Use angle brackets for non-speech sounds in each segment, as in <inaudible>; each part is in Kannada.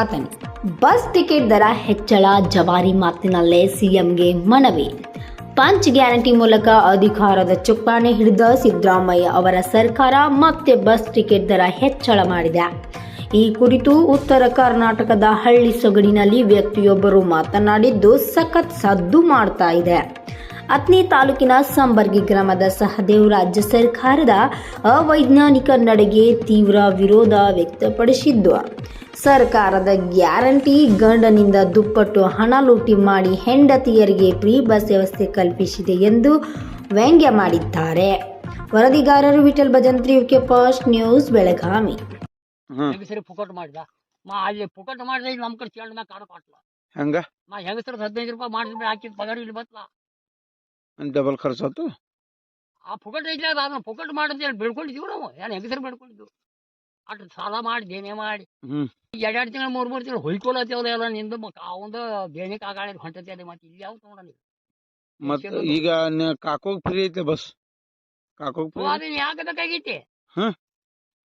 ಅತನಿ ಬಸ್ ಟಿಕೆಟ್ ದರ ಹೆಚ್ಚಳ, ಜವಾರಿ ಮಾತಿನಲ್ಲೇ ಸಿಎಂಗೆ ಮನವಿ. ಪಂಚ್ ಗ್ಯಾರಂಟಿ ಮೂಲಕ ಅಧಿಕಾರದ ಚುಕ್ಕಾಣಿ ಹಿಡಿದ ಸಿದ್ದರಾಮಯ್ಯ ಅವರ ಸರ್ಕಾರ ಮತ್ತೆ ಬಸ್ ಟಿಕೆಟ್ ದರ ಹೆಚ್ಚಳ ಮಾಡಿದೆ. ಈ ಕುರಿತು ಉತ್ತರ ಕರ್ನಾಟಕದ ಹಳ್ಳಿ ಸೊಗಡಿನಲ್ಲಿ ವ್ಯಕ್ತಿಯೊಬ್ಬರು ಮಾತನಾಡಿದ್ದು ಸಖತ್ ಸದ್ದು ಮಾಡ್ತಾ ಇದೆ. ಅತ್ನಿ ತಾಲೂಕಿನ ಸಂಬರ್ಗಿ ಗ್ರಾಮದ ಸಹದೇವ್ ರಾಜ್ಯ ಸರ್ಕಾರದ ಅವೈಜ್ಞಾನಿಕ ನಡೆಗೆ ತೀವ್ರ ವಿರೋಧ ವ್ಯಕ್ತಪಡಿಸಿದ್ದು. ಸರ್ಕಾರದ ಗ್ಯಾರಂಟಿ ಗಂಡನಿಂದ ದುಪ್ಪಟ್ಟು ಹಣ ಲೂಟಿ ಮಾಡಿ ಹೆಂಡತಿಯರಿಗೆ ಫ್ರೀ ಬಸ್ ವ್ಯವಸ್ಥೆ ಕಲ್ಪಿಸಿದೆ ಎಂದು ವ್ಯಂಗ್ಯ ಮಾಡಿದ್ದಾರೆ. ವರದಿಗಾರರು Vithal Bhajantri UK fast news Belagavi. ಹ್ಮ್. ಹೆಂಗಸರಿ ಫುಕಟ್ ಮಾಡಿದ? ಮಾ ಅಲ್ಲಿ ಫುಕಟ್ ಮಾಡಿದ್ರೆ ಇಲ್ಲಿ ನಮ್ಮ ಕಡೆ ಚಂಡ ಮ್ಯಾಗ ಕಾಡು ಕಾಟ್ಲ. ಹಂಗ? ಮಾ ಹೆಂಗಸರ ಹದಿನೈದು ರೂಪಾಯಿ ಮಾಡಿದ್ರೆ ಹಾಕಿದ ಪಗಾರ ಇಲ್ಲಿ ಬತ್ಲ? ಡಬಲ್ ಖರ್ಚು ಆತು ಆ ಫುಕಟ್ ಐತಿ ಅದು ಅದನ್ನ ಫುಕಟ್ ಮಾಡಿದ್ರೆ ಬೆಳ್ಕೊಂಡಿದ್ದೀವಿ ನಾವು. ಏನು ಹೆಂಗಸರು ಬೆಳ್ಕೊಂಡಿದ್ದು ಅಟ್ ಸಾಲ ಮಾಡಿ ದೇನೆ ಮಾಡಿ. ಹ್ಮ್. ಎರಡೆರಡು ತಿಂಗಳು ಮೂರು ಮೂರು ತಿಂಗಳು ಹೊಯ್ಕೊಳತ್ತೇವಲ್ಲ ಎಲ್ಲ ನಿಂದು. ಅವಂದು ದೇನೆ ಕಾಗಾಳಿ ಹೊಂಟತಿ ಮತ್ತೆ ಇಲ್ಲಿ ಯಾವ ತಗೊಂಡ ಮತ್ತೆ ಈಗ ಕಾಕೋಗ್ ಫ್ರೀ ಐತೆ ಬಸ್. ಕಾಕೋಗ್ ಫ್ರೀ ಅದನ್ನ ಯಾಕೆ ಬೇಕಾಗೈತಿ ಹ್ಮ್.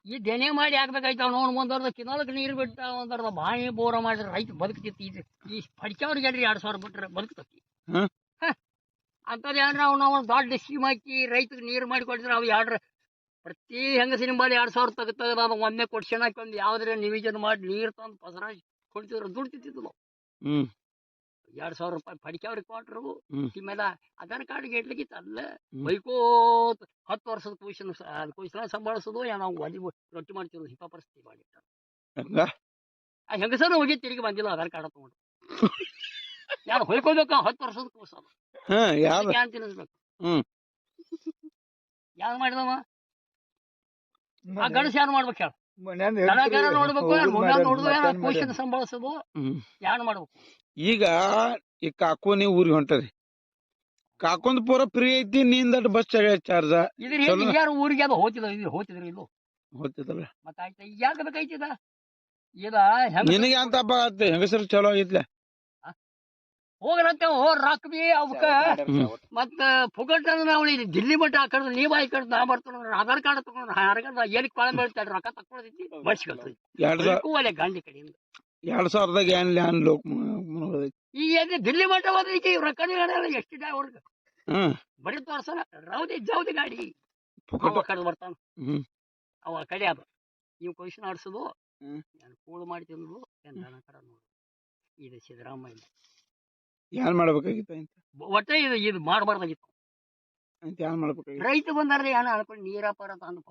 ಈ ದೇನೆ ಮಾಡಿ ಹಾಕ್ಬೇಕಾಯ್ತು ಅವ್ನು ಅವ್ನು ಒಂದರ್ಧ ಕಿನಾಲಕ್ಕೆ ನೀರು ಬಿಟ್ಟ ಒಂದರ್ಧ ಬಾಯಿ ಬೋರ ಮಾಡಿದ್ರೆ ರೈತ ಬದುಕ್ತಿತ್ತು. ಇದು ಈ ಪಡಿಕೆ ಅವ್ರಿಗೆ ಎರಡು ಸಾವಿರ ಬಿಟ್ರೆ ಬದುಕ್ತತಿ. ಅಂಥದ್ದು ಏನ್ರ ಅವ್ನು ನಾವು ದೊಡ್ಡ ಸ್ಕೀಮ್ ಹಾಕಿ ರೈತಗೆ ನೀರು ಮಾಡಿ ಕೊಡಿದ್ರೆ ಅವು ಎರಡು ಪ್ರತಿ ಹೆಂಗಸಿನ ಬಾಲಿ ಎರಡು ಸಾವಿರ ತೆಗೆದ ನಾನು ಒಮ್ಮೆ ಕೊಡ್ಸೋಣ ಹಾಕೊಂಡು ಯಾವ್ದಾರ ನಿವೇಜನ ಮಾಡಿ ನೀರು ತಂದು ಪಸರ ಕೊಡ್ತಿದ್ರು ದುಡ್ಡು ತಿಂತಿದ್ವು ನಾವು ಹ್ಮ್. ಎರಡು ಸಾವಿರ ರೂಪಾಯಿ ಪಡಿಕೆವ್ರಿಗೆ ಕೊಟ್ರು. ಮೇಲೆ ಆಧಾರ್ ಕಾರ್ಡ್ ಗೆಟ್ಲಿಕ್ಕಿತ್ತು ಅಲ್ಲ. ಬೈಕೋತ್ ಹತ್ತು ವರ್ಷದ ಕ್ವಶನ್ ಅದು ಕ್ವಶನ್ ಸಂಭಾಳಿಸೋದು ಏನೋ ನಾವು ಒಲಿ ರೊಟ್ಟಿ ಮಾಡ್ತಿರೋದು ಹಿಪ ಪರಿಸ್ಥಿತಿ ಮಾಡಿಟ್ಟ ಆ ಹೆಂಗಸರು ಹೋಗಿ ತಿರುಗಿ ಬಂದಿಲ್ಲ ಆಧಾರ್ ಕಾರ್ಡ್ ತಗೊಂಡು. <laughs> ಯಾರು ಹೊಯ್ಕೋಬೇಕ ಹತ್ತು ವರ್ಷದ ಕೂಸ ಹಾ ತಿನ್ನಿಸ್ಬೇಕು? ಹ್ಮ್. ಯಾರು ಮಾಡಿದವ ಆ ಗಣಸ ಯಾರು ಮಾಡ್ಬೇಕು ಹೇಳ? ನೋಡ್ಬೇಕು ನೋಡುದು ಸಂಭಾಳಿಸೋದು ಯಾರು ಮಾಡ್ಬೇಕು? ಈಗ ಈ ಕಾಕೋನಿ ನೀವು ಊರಿಗೆ ಹೊಂಟರಿ ಕಾಕೊಂದ್ ಪೂರ ಫ್ರೀ ಐತಿ ನಿಂದಟ್ ಬಸ್ ಚಾರ್ಜ ಇದ್ರ. ಯಾರು ಊರಿಗೆ ಅದು ಹೋಗ್ತಿಲ್ಲ ಇದು ಹೋತಿದ್ರ ಇಲ್ಲೋ ಹೋಗ್ತಿದಲ್ಲ ಮತ್ತೆ ಆಯ್ತಾ ಯಾಕೆ ಬೇಕಾಯ್ತಿದ ಇದ ನಿನಗೆ ಅಂತ ಹಬ್ಬ ಹೆಂಗಸರು ಚಲೋ ಆಗೈತ್ಲೆ. ಹೋಗ್ರಂತೆ ಹೋ ರಾಕ್ ಬಿ ಅವಕ್ಕ ಮತ್ತ ಫುಗಟ್ ನಾವು ಇಲ್ಲಿ ದಿಲ್ಲಿ ಮಟ್ಟ ಹಾಕಡ್ದು ನೀವ್ ಹಾಕಡ್ದು ನಾ ಬರ್ತಾನ ಆಧಾರ್ ಕಾರ್ಡ್ ತಗೊಂಡು ಯಾರಿಗಾರ ಏನಕ್ಕೆ ಕೊಳ ಬೀಳ್ತಾರೆ ರೊಕ್ಕ ಸಾವಿರ ಒಲೆ ಗಾಂಧಿ ಕಡೆಯಿಂದ. ಎರಡ್ ಸಾವಿರದಾಗ ಏನ್ ಲ್ಯಾನ್ ಲೋಕ್ ಈ ಈಗ ಎಲ್ಲಿ ದಿಲ್ಲಿ ಮಟ್ಟ ಹೋದ್ರೆ ಈಗ ರೊಕ್ಕ ಎಷ್ಟಿದೆ ಅವ್ರಿಗೆ. ಬರೀ ತೋರ್ಸಲ್ಲ ರೌದಿ ಜೌದಿ ಗಾಡಿ. ಕಡ್ದು ಬರ್ತಾನ. ಅವ ಕಡೆ ಅದು. ನೀವು ಕ್ವಶನ್ ಆಡ್ಸೋದು ಹ್ಮ್. ನಾನು ಕೂಳು ಮಾಡಿ ತಿನ್ನೋದು ಏನ್ ಕಡೆ ನೋಡು. ಇದು ಸಿದ್ದರಾಮಯ್ಯ. ಏನ್ ಮಾಡ್ಬೇಕಾಗಿತ್ತು ಅಂತ? ಒಟ್ಟೆ ಇದು ಇದು ಮಾಡಬಾರ್ದಾಗಿತ್ತು. ಅಂತ ಏನ್ ಮಾಡ್ಬೇಕಾಗಿತ್ತ? ರೈತ ಬಂದಾರ್ರಿ ಏನ ಅನ್ಕೊಂಡು ನೀರಪ್ಪ ಅಂತ ಅಂದು